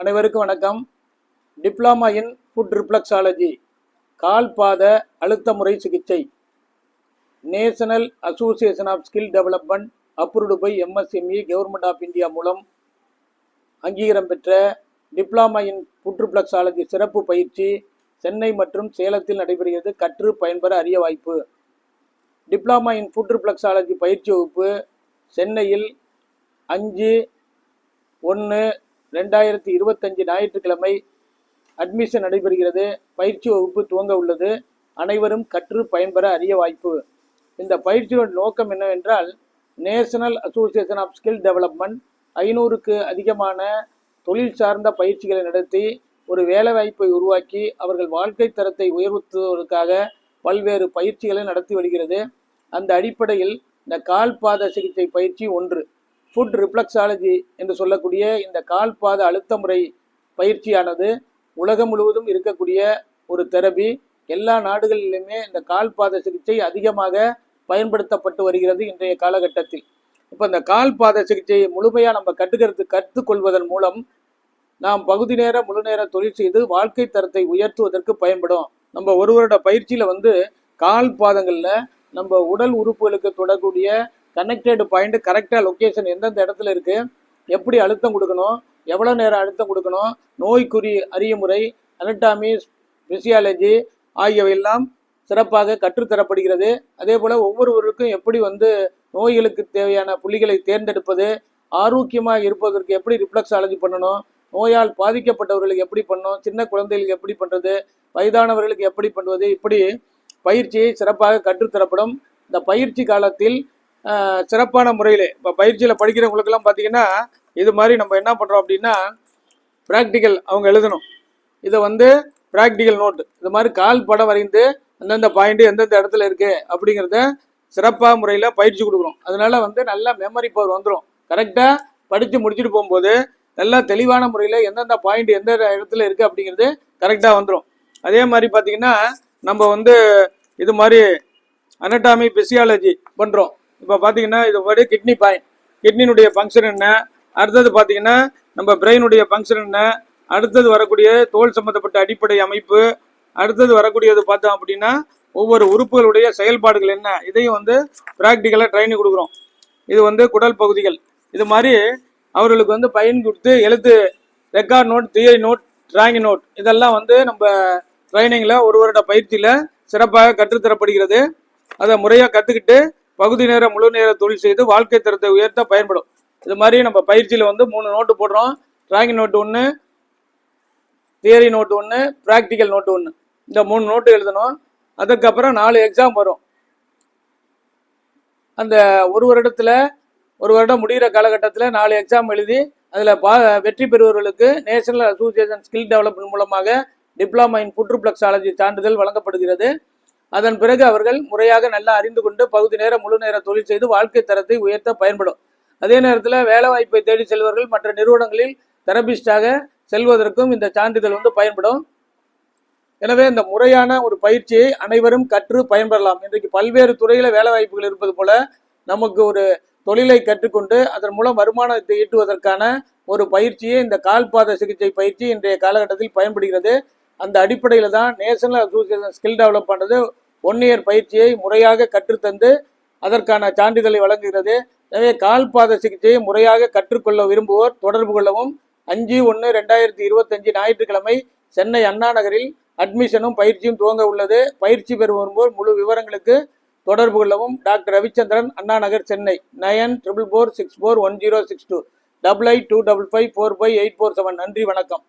அனைவருக்கும் வணக்கம். Diploma in foot reflexology கால் பாத அழுத்த முறை சிகிச்சை. National association of skill development approved by MSME government of India மூலம் அங்கீகாரம் பெற்ற டிப்ளமா இன் ஃபுட் ரிப்ளக்ஸாலஜி சிறப்பு பயிற்சி சென்னை மற்றும் சேலத்தில் நடைபெறுகிறது. கற்று பயன்பெற அரிய வாய்ப்பு. டிப்ளமா இன் ஃபுட் ரிப்ளக்ஸாலஜி பயிற்சி வகுப்பு சென்னையில் அஞ்சு ஒன்று ரெண்டாயிரத்தி இருபத்தஞ்சு ஞாயிற்றுக்கிழமை அட்மிஷன் நடைபெறுகிறது. பயிற்சி வகுப்பு துவங்க உள்ளது. அனைவரும் கற்று பயன்பெற அரிய வாய்ப்பு. இந்த பயிற்சியோட நோக்கம் என்னவென்றால் national association of skill development ஐநூறுக்கு அதிகமான தொழில் சார்ந்த பயிற்சிகளை நடத்தி ஒரு வேலைவாய்ப்பை உருவாக்கி அவர்கள் வாழ்க்கை தரத்தை உயர்த்துவதற்காக பல்வேறு பயிற்சிகளை நடத்தி வருகிறது. அந்த அடிப்படையில் இந்த கால்பாத சிகிச்சை பயிற்சி ஒன்று. ஃபுட் ரிஃப்ளக்ஸாலஜி என்று சொல்லக்கூடிய இந்த கால் பாத அழுத்த முறை பயிற்சியானது உலகம் முழுவதும் இருக்கக்கூடிய ஒரு தெரபி எல்லா நாடுகளிலுமே இந்த கால் பாத சிகிச்சை அதிகமாக பயன்படுத்தப்பட்டு வருகிறது இன்றைய காலகட்டத்தில். இப்போ இந்த கால் பாத சிகிச்சையை முழுமையாக நம்ம கற்றுக்கிறது கற்றுக்கொள்வதன் மூலம் நாம் பகுதி நேர முழு நேர தொழில் செய்து வாழ்க்கை தரத்தை உயர்த்துவதற்கு பயன்படும். நம்ம ஒரு வருட பயிற்சியில் வந்து கால் பாதங்களில் நம்ம உடல் உறுப்புகளுக்கு தொடர்புடைய கனெக்டடு பாயிண்ட் கரெக்டாக லொக்கேஷன் எந்தெந்த இடத்துல இருக்குது எப்படி அழுத்தம் கொடுக்கணும் எவ்வளோ நேரம் அழுத்தம் கொடுக்கணும் நோய்க்குறி அறியமுறை அனட்டாமி பிசியாலஜி ஆகியவையெல்லாம் சிறப்பாக கற்றுத்தரப்படுகிறது. அதே போல் ஒவ்வொருவருக்கும் எப்படி வந்து நோய்களுக்கு தேவையான புள்ளிகளை தேர்ந்தெடுப்பது ஆரோக்கியமாக இருப்பதற்கு எப்படி ரிஃப்ளெக்ஸாலஜி பண்ணணும் நோயால் பாதிக்கப்பட்டவர்களுக்கு எப்படி பண்ணணும் சின்ன குழந்தைகளுக்கு எப்படி பண்ணுறது வயதானவர்களுக்கு எப்படி பண்ணுவது இப்படி பயிற்சியை சிறப்பாக கற்றுத்தரப்படும். இந்த பயிற்சி காலத்தில் சிறப்பான முறையில். இப்போ பயிற்சியில் படிக்கிறவங்களுக்கெல்லாம் பார்த்தீங்கன்னா இது மாதிரி நம்ம என்ன பண்ணுறோம் அப்படின்னா ப்ராக்டிக்கல் அவங்க எழுதணும். இதை வந்து ப்ராக்டிக்கல் நோட்டு இது மாதிரி கால் படம் வரைந்து அந்தந்த பாயிண்ட்டு எந்தெந்த இடத்துல இருக்குது அப்படிங்கிறத சிறப்பாக முறையில் பயிற்சி கொடுக்குறோம் அதனால் வந்து நல்லா மெமரி பவர் வந்துடும் கரெக்டாக படித்து முடிச்சுட்டு போகும்போது நல்லா தெளிவான முறையில் எந்தெந்த பாயிண்ட் எந்த இடத்துல இருக்குது அப்படிங்கிறது கரெக்டாக வந்துடும் அதே மாதிரி பார்த்திங்கன்னா நம்ம வந்து இது மாதிரி அனட்டாமி பிசியாலஜி பண்ணுறோம் இப்போ பார்த்தீங்கன்னா இது ஒரு கிட்னி பாயிண்ட் கிட்னியினுடைய ஃபங்க்ஷன் என்ன? அடுத்தது பார்த்தீங்கன்னா நம்ம பிரெயினுடைய ஃபங்க்ஷன் என்ன? அடுத்தது வரக்கூடிய தோல் சம்பந்தப்பட்ட அடிப்படை அமைப்பு. அடுத்தது வரக்கூடியது பார்த்தோம் அப்படின்னா ஒவ்வொரு உறுப்புகளுடைய செயல்பாடுகள் என்ன? இதையும் வந்து ப்ராக்டிக்கலாக ட்ரைனிங் கொடுக்குறோம். இது வந்து குடல் பகுதிகள். இது மாதிரி அவர்களுக்கு வந்து பயன் கொடுத்து எழுத்து record note theory note drawing note இதெல்லாம் வந்து நம்ம ட்ரைனிங்கில் ஒரு வருட பயிற்சியில் சிறப்பாக கற்றுத்தரப்படுகிறது. அதை முறையாக கற்றுக்கிட்டு பகுதி நேர முழு நேர தொழில் செய்து வாழ்க்கை தரத்தை உயர்த்த பயன்படும். இது மாதிரி நம்ம பயிற்சியில் வந்து மூணு நோட்டு போடுறோம். டிராயிங் நோட்டு ஒன்று தியரி நோட்டு ஒன்று ப்ராக்டிக்கல் நோட்டு ஒன்று இந்த மூணு நோட்டு எழுதணும். அதுக்கப்புறம் நாலு எக்ஸாம் வரும். அந்த ஒரு வருடத்தில் ஒரு வருடம் முடிகிற காலகட்டத்தில் நாலு எக்ஸாம் எழுதி அதில் பா வெற்றி பெறுபவர்களுக்கு நேஷனல் அசோசியேஷன் ஸ்கில் டெவலப்மெண்ட் மூலமாக டிப்ளமா இன் புற்றுப்ளக்ஸாலஜி சான்றிதழ் வழங்கப்படுகிறது. அதன் பிறகு அவர்கள் முறையாக நல்லா அறிந்து கொண்டு பகுதி நேர முழு நேர தொழில் செய்து வாழ்க்கை தரத்தை உயர்த்த பயன்படும். அதே நேரத்தில் வேலைவாய்ப்பை தேடி செல்வர்கள் மற்ற நிறுவனங்களில் தெரபிஸ்டாக செல்வதற்கும் இந்த சான்றிதழ் வந்து பயன்படும். எனவே இந்த முறையான ஒரு பயிற்சியை அனைவரும் கற்று பயன்பெறலாம். இன்றைக்கு பல்வேறு துறையில வேலை வாய்ப்புகள் இருப்பது போல நமக்கு ஒரு தொழிலை கற்றுக்கொண்டு அதன் மூலம் வருமானத்தை ஈட்டுவதற்கான ஒரு பயிற்சியை இந்த கால்பாத சிகிச்சை பயிற்சி இன்றைய காலகட்டத்தில் பயன்படுகிறது. அந்த அடிப்படையில் தான் நேஷனல் அசோசியேஷன் ஸ்கில் டெவலப் பண்ணுறது ஒன் இயர் பயிற்சியை முறையாக கற்றுத்தந்து அதற்கான சான்றிதழை வழங்குகிறது. எனவே கால்பாத சிகிச்சையை முறையாக கற்றுக்கொள்ள விரும்புவோர் தொடர்பு கொள்ளவும். அஞ்சு ஒன்று ரெண்டாயிரத்தி இருபத்தஞ்சு ஞாயிற்றுக்கிழமை சென்னை அண்ணா நகரில் அட்மிஷனும் பயிற்சியும் துவங்க உள்ளது. பயிற்சி பெற விரும்புவோர் முழு விவரங்களுக்கு தொடர்பு கொள்ளவும். Doctor Ravichandran Anna Nagar Chennai. Nine triple four six four one zero six two double eight two double five four five eight four seven நன்றி வணக்கம்.